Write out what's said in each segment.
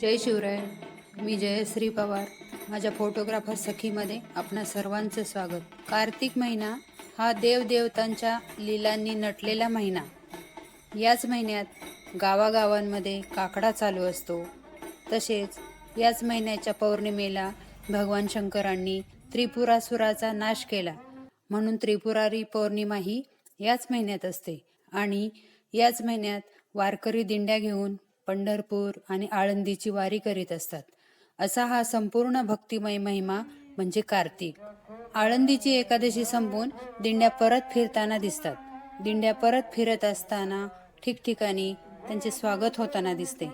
जय शिवराय. मी जयश्री पवार. माझ्या फोटोग्राफर सखीमध्ये आपणा सर्वांचं स्वागत. कार्तिक महिना हा देवदेवतांच्या लीलांनी नटलेला महिना. याच महिन्यात गावागावांमध्ये काकडा चालू असतो. तसेच याच महिन्याच्या पौर्णिमेला भगवान शंकरांनी त्रिपुरासुराचा नाश केला. म्हणून त्रिपुरारी पौर्णिमा ही याच महिन्यात असते. आणि याच महिन्यात वारकरी दिंड्या घेऊन पंढरपूर आणि आळंदीची वारी करीत असतात. असा हा संपूर्ण भक्तिमय महिमा म्हणजे कार्तिक. आळंदीची एकादशी संपून दिंड्या परत फिरताना दिसतात. दिंड्या परत फिरत असताना ठिकठिकाणी त्यांचे स्वागत होताना दिसते.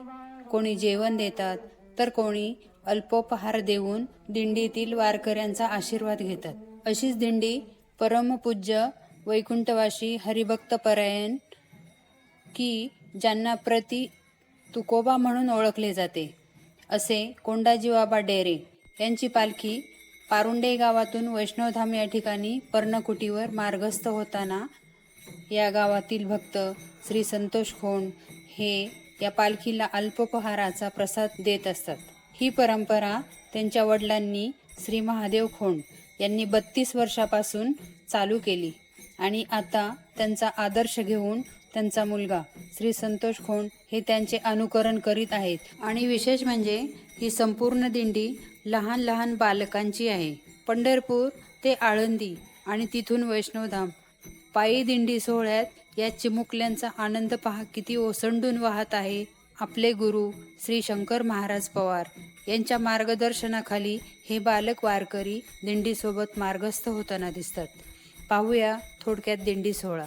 कोणी जेवण देतात तर कोणी अल्पोपहार देऊन दिंडीतील वारकऱ्यांचा आशीर्वाद घेतात. अशीच दिंडी परमपूज्य वैकुंठवासी हरिभक्त परायण की ज्यांना प्रति तुकोबा म्हणून ओळखले जाते. असे कोंडाजी बाबा डेरे यांची पालखी पारुंडे गावातून वैष्णवधाम या ठिकाणी पर्णकुटीवर मार्गस्थ होताना या गावातील भक्त श्री संतोष खोंड हे या पालखीला अल्पोपहाराचा प्रसाद देत असतात. ही परंपरा त्यांच्या वडिलांनी श्री महादेव खोंड यांनी बत्तीस वर्षापासून चालू केली आणि आता त्यांचा आदर्श घेऊन त्यांचा मुलगा श्री संतोष खोंड हे त्यांचे अनुकरण करीत आहेत. आणि विशेष म्हणजे ही संपूर्ण दिंडी लहान लहान बालकांची आहे. पंढरपूर ते आळंदी आणि तिथून वैष्णवधाम. पायी दिंडी सोहळ्यात या चिमुकल्यांचा आनंद पहा किती ओसंडून वाहत आहे आपले गुरु श्री शंकर महाराज पवार. यांच्या मार्गदर्शनाखाली हे बालक वारकरी दिंडीसोबत मार्गस्थ होताना दिसतात. पाहूया थोडक्यात दिंडी सोहळा.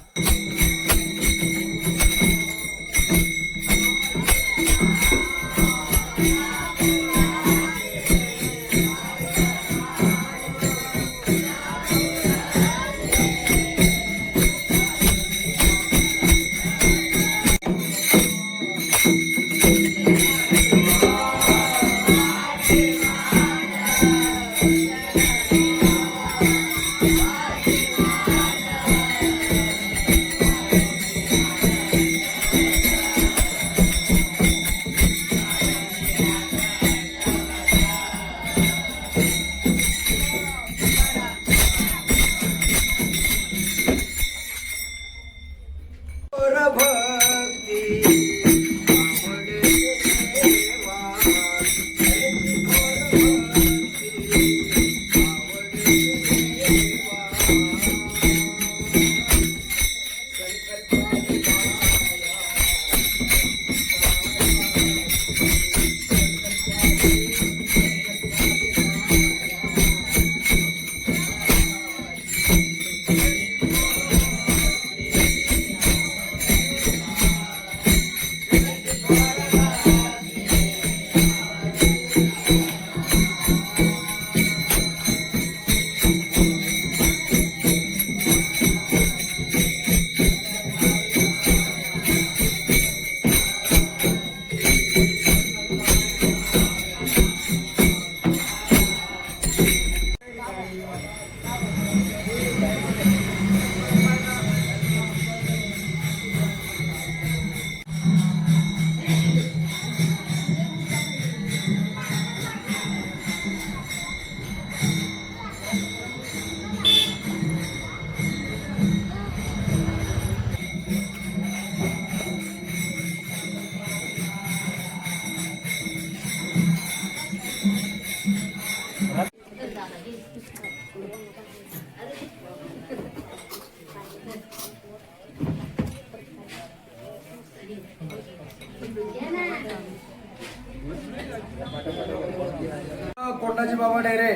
शिवाजी बाबा डेरे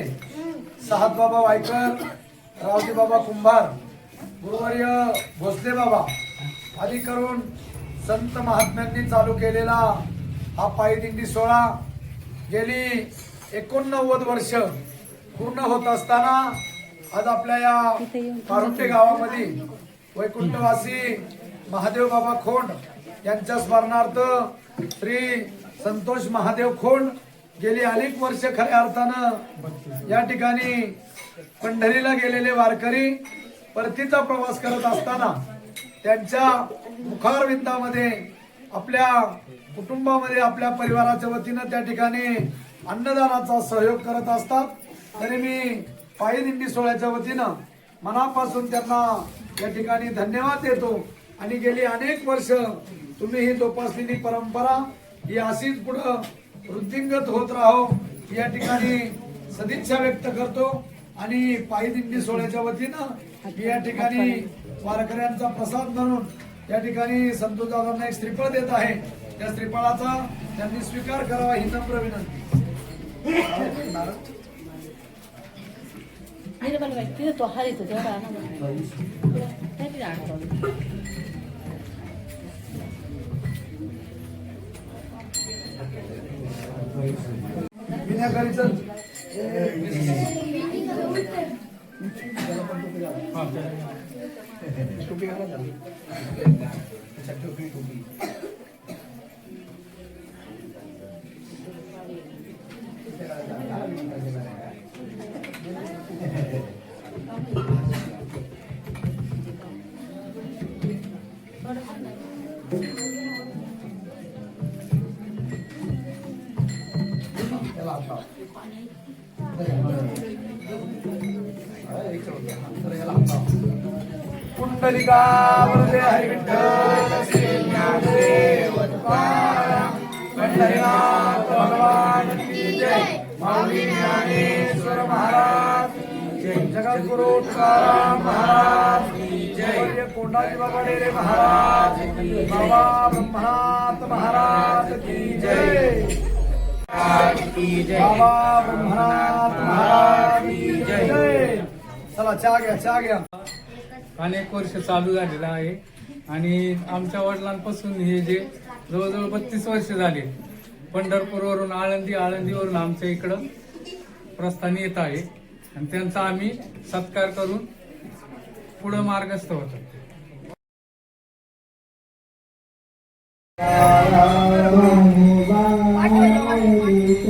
साहब बाबा वायकर रावजी बाबा कुंभार गुरुवर्य भोसले बाबा आदी करून संत महात्म्यांनी चालू केलेला हा पायी दिंडी सोहळा गेली एकोणनव्वद वर्ष पूर्ण होत असताना आज आपल्या या पारुंटे गावामध्ये वैकुंठवासी महादेव बाबा खोंड यांच्या स्मरणार्थ श्री संतोष महादेव खोंड गेली अनेक वर्ष खऱ्या अर्थानं या ठिकाणी पंढरीला गेलेले वारकरी परतीचा प्रवास करत असताना त्यांच्या मुखारविंदामध्ये आपल्या कुटुंबामध्ये आपल्या परिवाराच्या वतीनं त्या ठिकाणी अन्नदानाचा सहयोग करत असतात. तरी मी पायी दिंडी सोहळ्याच्या वतीनं मनापासून त्यांना या ठिकाणी धन्यवाद देतो. आणि गेली अनेक वर्ष तुम्ही ही जोपासलेली परंपरा ही अशीच पुढं वृद्धिंगत होत राहो या ठिकाणी सदिच्छा व्यक्त करतो. आणि पायी दिंडी सोहळ्याच्या वतीनं या ठिकाणी वारकऱ्यांचा प्रसाद म्हणून या ठिकाणी संतोषदादांना एक श्रीफळ देत आहे. त्या श्रीफळाचा त्यांनी स्वीकार करावा ही नम्र विनंती. आणतो विनाकारीचं टोपी घाला त्याला. वरदे हरी विठ्ठल तुकाराम पंढरीनाथ भगवान की जय माऊली ज्ञानेश्वर महाराज जय जगद्गुरु तुकाराम महाराज की जय कोंडाजी बाबा डेरे महाराज बाबा ब्रह्मनाथ बाबा ब्रह्मनाथ महाराज की जय। चला चहा घ्या चहा घ्या. अनेक वर्ष चालू झालेलं आहे. आणि आमच्या वडिलांपासून हे जे जवळजवळ बत्तीस वर्ष झाले पंढरपूरवरून आळंदी आळंदीवरून आमच्या इकडं प्रस्थानी येत आहे. आणि त्यांचा आम्ही सत्कार करून पुढं मार्गस्थ होतो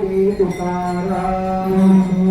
ज्ञानोबा माऊली